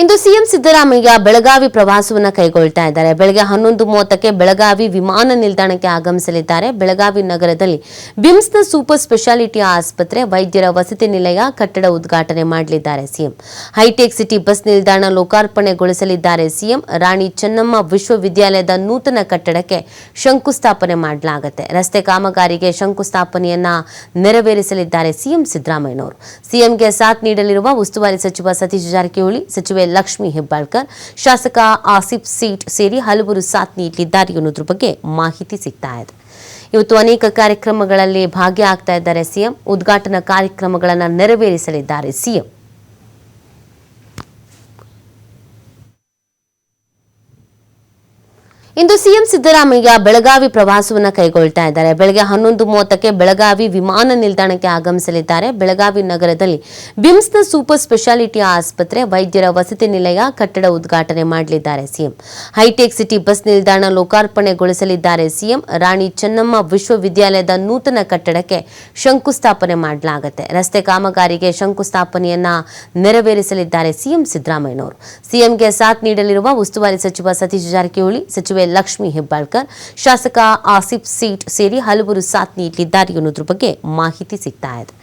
ಇಂದು CM Siddaramaiah Belagavi ಪ್ರವಾಸವನ್ನ ಕೈಗೊಳ್ತಾ ಇದ್ದಾರೆ. ಬೆಳಗ್ಗೆ ಹನ್ನೊಂದು ಮೂವತ್ತಕ್ಕೆ ಬೆಳಗಾವಿ ವಿಮಾನ ನಿಲ್ದಾಣಕ್ಕೆ ಆಗಮಿಸಲಿದ್ದಾರೆ. ಬೆಳಗಾವಿ ನಗರದಲ್ಲಿ ಬಿಮ್ಸ್ನ ಸೂಪರ್ ಸ್ಪೆಷಾಲಿಟಿ ಆಸ್ಪತ್ರೆ ವೈದ್ಯರ ವಸತಿ ನಿಲಯ ಕಟ್ಟಡ ಉದ್ಘಾಟನೆ ಮಾಡಲಿದ್ದಾರೆ ಸಿಎಂ. ಹೈಟೆಕ್ ಸಿಟಿ ಬಸ್ ನಿಲ್ದಾಣ ಲೋಕಾರ್ಪಣೆಗೊಳಿಸಲಿದ್ದಾರೆ ಸಿಎಂ. ರಾಣಿ ಚೆನ್ನಮ್ಮ ವಿಶ್ವವಿದ್ಯಾಲಯದ ನೂತನ ಕಟ್ಟಡಕ್ಕೆ ಶಂಕುಸ್ಥಾಪನೆ ಮಾಡಲಾಗುತ್ತೆ. ರಸ್ತೆ ಕಾಮಗಾರಿಗೆ ಶಂಕುಸ್ಥಾಪನೆಯನ್ನ ನೆರವೇರಿಸಲಿದ್ದಾರೆ ಸಿಎಂ ಸಿದ್ದರಾಮಯ್ಯನವರು. ಸಿಎಂಗೆ ಸಾಥ್ ನೀಡಲಿರುವ ಉಸ್ತುವಾರಿ ಸಚಿವ ಸತೀಶ್ ಜಾರಕಿಹೊಳಿ, ಸಚಿವೆ ಲಕ್ಷ್ಮಿ ಹೆಬ್ಬಾಳ್ಕರ್, ಶಾಸಕ ಆಸಿಫ್ ಸೀಟ್ ಸೇರಿ ಹಲವರು ಸಾಥ್ ನೀಡಲಿದ್ದಾರೆ ಅನ್ನೋದ್ರ ಬಗ್ಗೆ ಮಾಹಿತಿ ಸಿಗ್ತಾ ಇದೆ. ಇವತ್ತು ಅನೇಕ ಕಾರ್ಯಕ್ರಮಗಳಲ್ಲಿ ಭಾಗಿಯಾಗ್ತಾ ಇದ್ದಾರೆ ಸಿಎಂ. ಉದ್ಘಾಟನಾ ಕಾರ್ಯಕ್ರಮಗಳನ್ನು ನೆರವೇರಿಸಲಿದ್ದಾರೆ ಸಿಎಂ. ಇಂದು ಸಿಎಂ ಸಿದ್ದರಾಮಯ್ಯ ಬೆಳಗಾವಿ ಪ್ರವಾಸವನ್ನ ಕೈಗೊಳ್ತಾ ಇದ್ದಾರೆ. ಬೆಳಗ್ಗೆ ಹನ್ನೊಂದು ಮೂವತ್ತಕ್ಕೆ ಬೆಳಗಾವಿ ವಿಮಾನ ನಿಲ್ದಾಣಕ್ಕೆ ಆಗಮಿಸಲಿದ್ದಾರೆ. ಬೆಳಗಾವಿ ನಗರದಲ್ಲಿ ಬಿಮ್ಸ್ನ ಸೂಪರ್ ಸ್ಪೆಷಾಲಿಟಿ ಆಸ್ಪತ್ರೆ ವೈದ್ಯರ ವಸತಿ ನಿಲಯ ಕಟ್ಟಡ ಉದ್ಘಾಟನೆ ಮಾಡಲಿದ್ದಾರೆ ಸಿಎಂ. ಹೈಟೆಕ್ ಸಿಟಿ ಬಸ್ ನಿಲ್ದಾಣ ಲೋಕಾರ್ಪಣೆಗೊಳಿಸಲಿದ್ದಾರೆ ಸಿಎಂ. ರಾಣಿ ಚೆನ್ನಮ್ಮ ವಿಶ್ವವಿದ್ಯಾಲಯದ ನೂತನ ಕಟ್ಟಡಕ್ಕೆ ಶಂಕುಸ್ಥಾಪನೆ ಮಾಡಲಾಗುತ್ತೆ. ರಸ್ತೆ ಕಾಮಗಾರಿಗೆ ಶಂಕುಸ್ಥಾಪನೆಯನ್ನ ನೆರವೇರಿಸಲಿದ್ದಾರೆ ಸಿಎಂ ಸಿದ್ದರಾಮಯ್ಯನವರು. ಸಿಎಂಗೆ ಸಾಥ್ ನೀಡಲಿರುವ ಉಸ್ತುವಾರಿ ಸಚಿವ ಸತೀಶ್ ಜಾರಕಿಹೊಳಿ, ಸಚಿವೆ ಲಕ್ಷ್ಮಿ ಹೆಬ್ಬಾಳ್ಕರ್ ಶಾಸಕ ಆಸಿಫ್ ಸೀಟ್ ಸೇರಿ ಹಲವರು ಸಾಥ್ ನೀಡಲಿದ್ದಾರೆ ಅನ್ನೋದ್ರ ಬಗ್ಗೆ ಮಾಹಿತಿ ಸಿಗ್ತಾ ಇದೆ.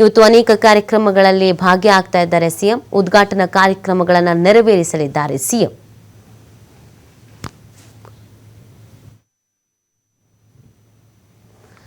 ಇವತ್ತು ಅನೇಕ ಕಾರ್ಯಕ್ರಮಗಳಲ್ಲಿ ಭಾಗಿಯಾಗ್ತಾ ಇದ್ದಾರೆ ಸಿಎಂ. ಉದ್ಘಾಟನಾ ಕಾರ್ಯಕ್ರಮಗಳನ್ನು ನೆರವೇರಿಸಲಿದ್ದಾರೆ ಸಿಎಂ.